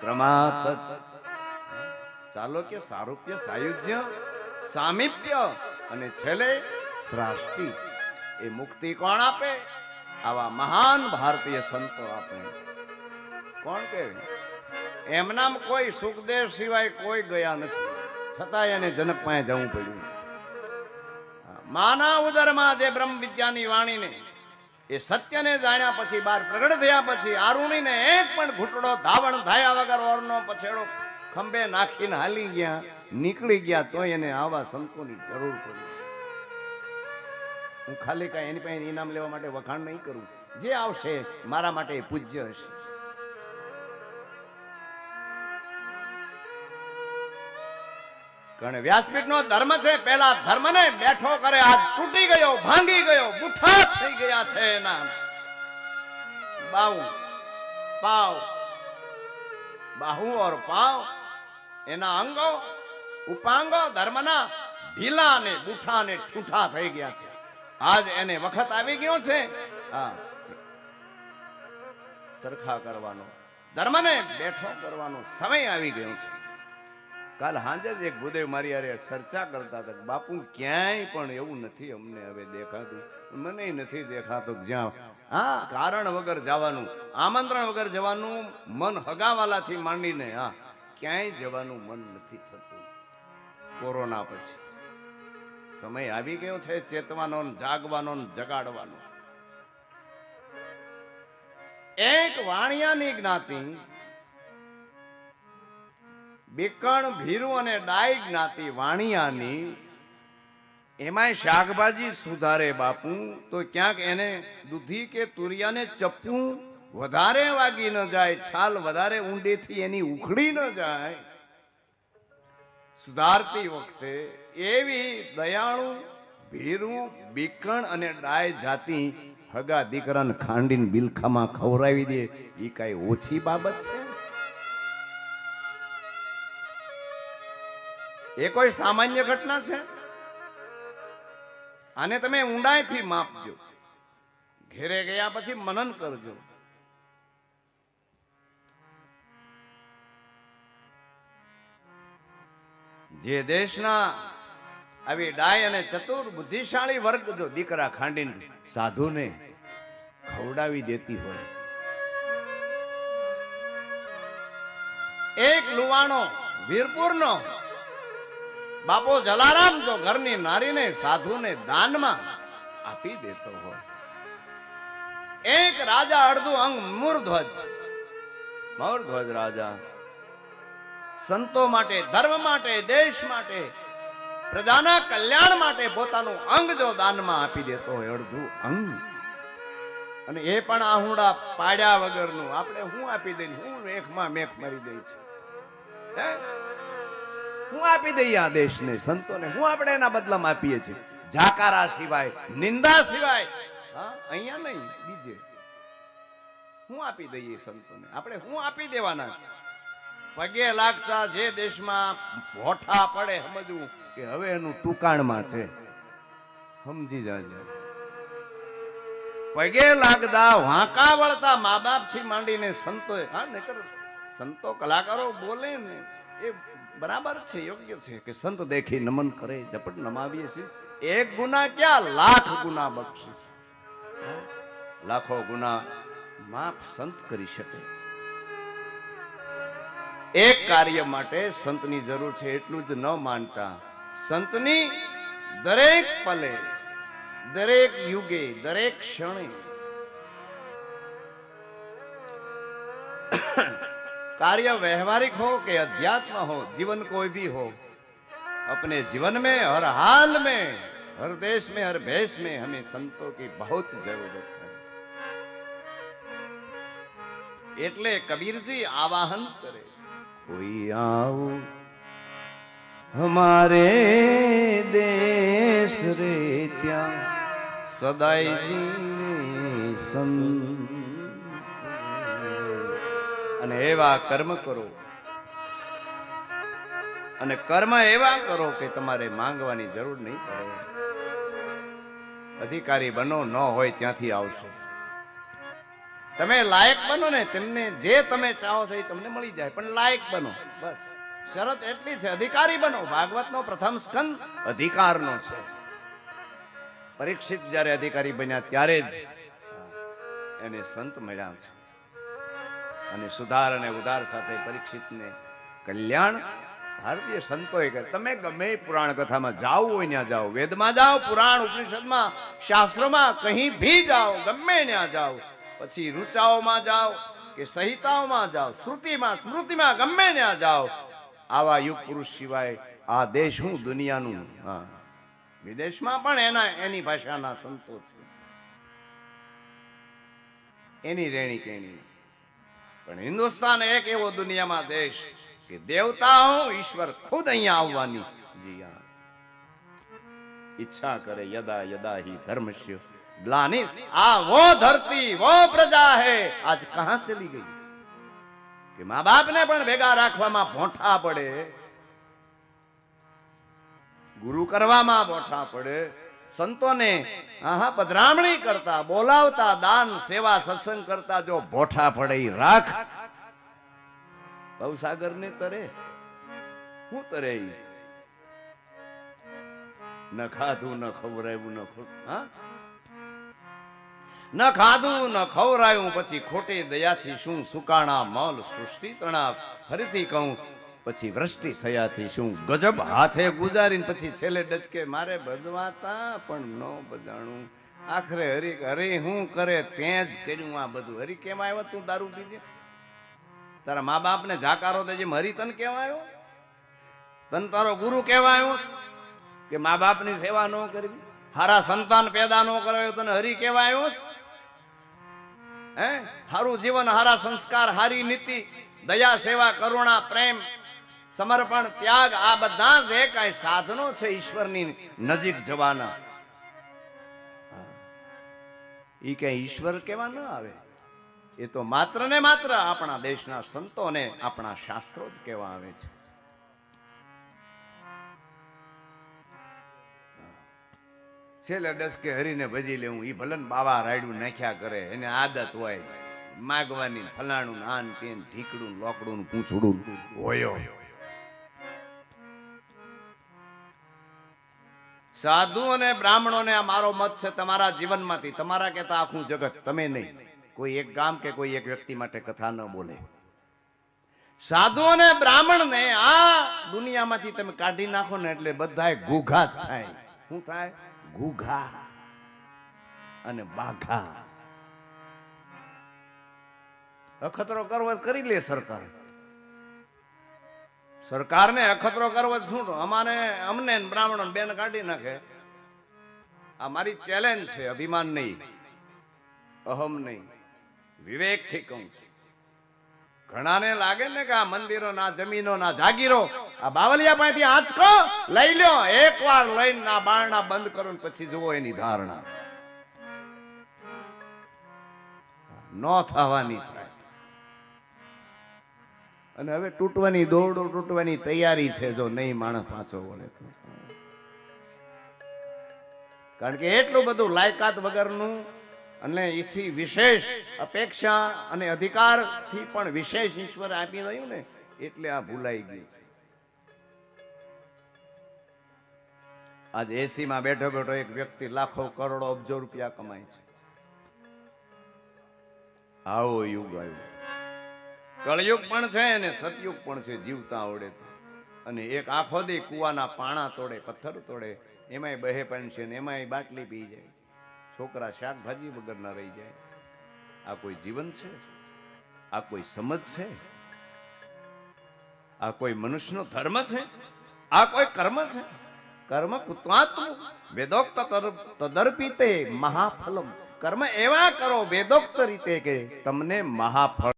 ક્રમાત ચાલુક્ય સારૂપ્ય સાયુજ્ય સામીપ્ય અને છેલ્લે શ્રાષ્ટિ એ મુક્તિ કોણ આપે આવા મહાન ભારતીય સંતો આપે કોણ કે એમનામ કોઈ સુખદેવ સિવાય કોઈ ગયા નથી છતાંય એને જનક પાસે જવું પડ્યું માના ઉદરમાં જે બ્રહ્મ વિદ્યાની વાણીને એ સત્યને જાણ્યા પછી, બાર પ્રગટ થયા પછી, આરુણીને એક પણ ઘૂંટડો ધાવણ ધાયા વગર ઓરનો પછેડો ખંભે નાખીને હાલી ગયા, નીકળી ગયા, તોય એને આવા સંતોની જરૂર પડી હું ખાલી કાંઈ એની પાસે ઇનામ લેવા માટે વખાણ નહીં કરું. જે આવશે, મારા માટે પૂજ્ય હશે. કારણ વ્યાસપીઠ નો ધર્મ છે પેલા ધર્મ ને બેઠો કરે. આ તૂટી ગયો, ભાંગી ગયો, બુઠા થઈ ગયા છે એના. બાહુ, પાવ, બાહુ ઓર પાવ, એના અંગો, ઉપાંગો, ધર્મના ઢીલા ને બુઠા ને ઠૂઠા થઈ ગયા છે. આજ એને વખત આવી ગયો છે. હા. સરખા કરવાનો. ધર્મને બેઠો કરવાનો સમય આવી ગયો છે. કાલ હાંજે એક ભૂદેવ મારી અરે ચર્ચા કરતા હતા બાપુ, ક્યાંય પણ એવું નથી અમને હવે દેખાતું. મને નથી દેખાતું જ્યાં. હા, કારણ વગર જવાનું, આમંત્રણ વગર જવાનું મન હગાવાલાથી માંડીને, હા, ક્યાંય જવાનું મન નથી થતું. કોરોના પછી. સમય આવી ગયો છે ચેતવાનો જાગવાનો જગાડવાનો. એક વાણિયાની જ્ઞાતિ બીકણ, ભીરું અને ડાય જ્ઞાતિ વાણિયાની એમાંય શાકભાજી સુધારે બાપુ, તો ક્યાંક એને દૂધી કે તુરિયાને ચપ્પું વધારે વાગી ન જાય, છાલ વધારે ઊંડેથી એની ઉખડી ન જાય. સુધારતી વખતે એવી દયાળુ, ભીરું, બીકણ અને ડાય જાતિ હગા દીકરાને ખાંડીને બિલખામાં ખવડાવી દે એ કાંઈ ઓછી બાબત છે? એ કોઈ સામાન્ય ઘટના છે? આને તમે ઊંડાઈથી માપજો. ઘેરે ગયા પછી મનન કરજો. જે દેશના આવી ડાય અને ચતુર બુદ્ધિશાળી વર્ગ જો દીકરા ખાંડીને સાધુને ખવડાવી દેતી હોય. એક લુવાણો વીરપુરનો બાપો જલારામ જો ઘરની નારીને સાધુને દાનમાં આપી દેતો હોય. એક રાજા અડધું અંગ મૂર્ધ્વજ. મૂર્ધ્વજ રાજા. સંતો માટે ધર્મ માટે દેશ માટે પ્રજાના કલ્યાણ માટે પોતાનું અંગ જો દાનમાં આપી દેતો હોય અડધું અંગ. અને એ પણ આહુડા પાડ્યા વગરનું. આપણે હું આપી દઈ હું મેખમાં મેખ મરી દઈ છે હે? હું આપી દઈએ આ દેશને, સંતોને. હું આપણે એના બદલામાં આપીએ છીએ. જાકારા સિવાય, નિંદા સિવાય. હા, અહીંયા નહીં, બીજે. હું આપી દઈએ સંતોને. આપણે હું આપી દેવાના છે? પગે લાગતા જે દેશમાં ભોઠા પડે સમજવું કે હવે એનું ટુકાણમાં છે. સમજી જાજે. પગે લાગતા, વાંકા વળતા મા બાપથી માંડીને સંતો હા નકર સંતો કલાકારો બોલે ને, એ બરાબર છે, યોગ્ય છે કે સંત દેખી નમન કરે, ઝપટ નમાવીએ છીએ. એક ગુના ક્યાં? લાખ ગુના બક્ષી. લાખો ગુના માફ સંત કરી શકે. એક કાર્ય માટે સંતની જરૂર છે, એટલું જ ન માનતા. સંતની દરેક પલે, દરેક યુગે, દરેક ક્ષણે. कार्य व्यवहारिक हो कि अध्यात्म हो जीवन कोई भी हो अपने जीवन में हर हाल में हर देश में हर भेष में हमें संतों की बहुत जरूरत है એટલે કબીરજી આવાહન કરે કોઈ આવો હમારે દેશ રે ત્યાં સદાય જીવે સંત અને એવા કર્મ કરો. અને કર્મ એવા કરો કે તમારે માંગવાની જરૂર નહીં પડે. અધિકારી બનો, ન હોય ત્યાંથી આવશે. તમે લાયક બનો ને, તેમને જે તમે ચાહો છો એ તમને મળી જાય. પણ લાયક બનો. બસ. શરત એટલી છે, અધિકારી બનો. ભાગવતનો પ્રથમ સ્કંદ અધિકારનો છે. પરીક્ષિત જ્યારે અધિકારી બન્યા ત્યારે જ એને સંત મળ્યા છે. અને સુધાર અને ઉધાર સાથે પરીક્ષિતને કલ્યાણ ભારતીય સંતોએ કરે તમે ગમે પુરાણ કથામાં જાઓ હોય ત્યાં જાઓ, વેદમાં જાઓ, પુરાણ ઉપનિષદમાં, શાસ્ત્રોમાં, કહી ભી જાઓ, ગમે ત્યાં જાઓ, પછી ઋચાઓમાં જાઓ કે સંહિતાઓમાં જાઓ, શ્રુતિમાં, સ્મૃતિમાં ગમે ત્યાં જાઓ, આવા યુગ પુરુષ સિવાય આ દેશ હું દુનિયાનું, હા. વિદેશમાં પણ એના, એની ભાષાના સંતો છે. એની રેણી કેણી પણ હિન્દુસ્તાન એક એવો દુનિયામાં દેશ કે દેવતા હું, ઈશ્વર ખુદ અહીંયા આવવાની. ઈચ્છા કરે યદા યદા હિ ધર્મશ્ય ગ્લાનિ આ વો ધરતી, વો પ્રજા હે. આજ કહા ચલી ગઈ? કે મા બાપને પણ ભેગા રાખવામાં ભોંઠા પડે. ગુરુ કરવામાં ભોંઠા પડે. સંતોને, આહા, પધરામણી કરતા, બોલાવતા, દાન, સેવા, સત્સંગ કરતા જો ભોઠા પડે રાખ. ભવસાગર ને તરે. હું તરે ન ખાધું, ન ખવરાયું ન હા? ન ખાધું, ન ખવરાયું પછી ખોટી દયાથી શું સુકાણા, મલ, સૃષ્ટિ તણાવ? ફરીથી કહું પછી વૃષ્ટિ થયાથી શું ગજબ હાથે ગુજારીને પછી છેલ્લે ડચકે, મારે ભજવાતા પણ ન બજાણું આખરે હરી હરી હું કરે તે જ કર્યું આ બધું. હરી કેમ આવ્યો તું દારૂ પીજે તારા મા બાપને જાકારો તે જેમ હરી તન કેવા તન તારો ગુરુ કેવાયો કે મા બાપની સેવા ન કરવી, હારા સંતાન પેદા ન કરાયો તને હરી કેવા આવ્યો હે? સારું જીવન, હારા સંસ્કાર, હારી નીતિ, દયા, સેવા, કરુણા, પ્રેમ સમર્પણ, ત્યાગ, આ બધા જે કઈ સાધનો છે ઈશ્વરની નજીક જવાના. એ કઈ ઈશ્વર કેવા ન આવે. એ તો માત્ર ને માત્ર આપણા દેશના સંતો અને આપણા શાસ્ત્રો જ કેવા આવે છે. છેલ્લે દસ કે હરીને ભજી લેવું એ ભલન બાવા રાયડું નાખ્યા કરે. એને આદત હોય. માગવાની ફલાણું, આન તેન, ઢીકડું, લોકડું, પૂંછડું હોયો સાધુ અને બ્રાહ્મણોને આ મારો મત છે તમારા જીવનમાંથી. તમારા કહેતા આખું જગત, તમે નહીં. કોઈ એક ગામ કે કોઈ એક વ્યક્તિ માટે કથા ન બોલે. સાધુ અને બ્રાહ્મણને આ દુનિયામાંથી તમે કાઢી નાખો ને એટલે બધાય ઘૂઘા થાય. શું થાય? ઘૂઘા અને બાઘા. અખતરો કરવો કરી લે સરકાર. સરકારને અખતરો કરવો શું? અમારે અમને બ્રાહ્મણ બેન કાઢી નાખે. આ મારી ચેલેન્જ છે, અભિમાન નહીં. અહમ નહીં. વિવેકથી કહું છું. ઘણાને લાગે ને કે આ મંદિરો ના જમીનો ના જાગીરો, આ બાવલિયા પાસેથી આંચકો લઈ લ્યો એક વાર લઈને ના બારણા બંધ કરો ને પછી જુઓ એની ધારણા. ન થવાની થાય અને હવે તૂટવાની દોરડો તૂટવાની તૈયારી છે જો નહીં માણસ પાછો વળે તો. કારણ કે એટલું બધું લાયકાત વગરનું અને એથી વિશેષ અપેક્ષા અને અધિકારથી પણ વિશેષ ઈશ્વર આપી રહ્યું ને, એટલે આ ભૂલાઈ ગયું છે. આજ એસી માં બેઠો બેઠો એક વ્યક્તિ લાખો કરોડો અબજો રૂપિયા કમાય છે. આવો યુગ આવ્યો. કળયુગ પણ છે અને સતયુગ પણ છે, જીવતા આવડે અને એક આખો દી કુવાના પાણા તોડે, પથ્થર તોડે, એમાંય બહે પણ છે ને એમાંય બાટલી પી જાય. છોકરા શાકભાજી વગરના રહી જાય. આ કોઈ જીવન છે? આ કોઈ સમજ છે? આ કોઈ મનુષ્યનો ધર્મ છે? આ કોઈ કર્મ છે? કર્મ કુત્વાતું વેદોક્ત તદર્પિતે મહાફલમ. કર્મ એવા કરો વેદોક્ત રીતે કે તમને મહાફળ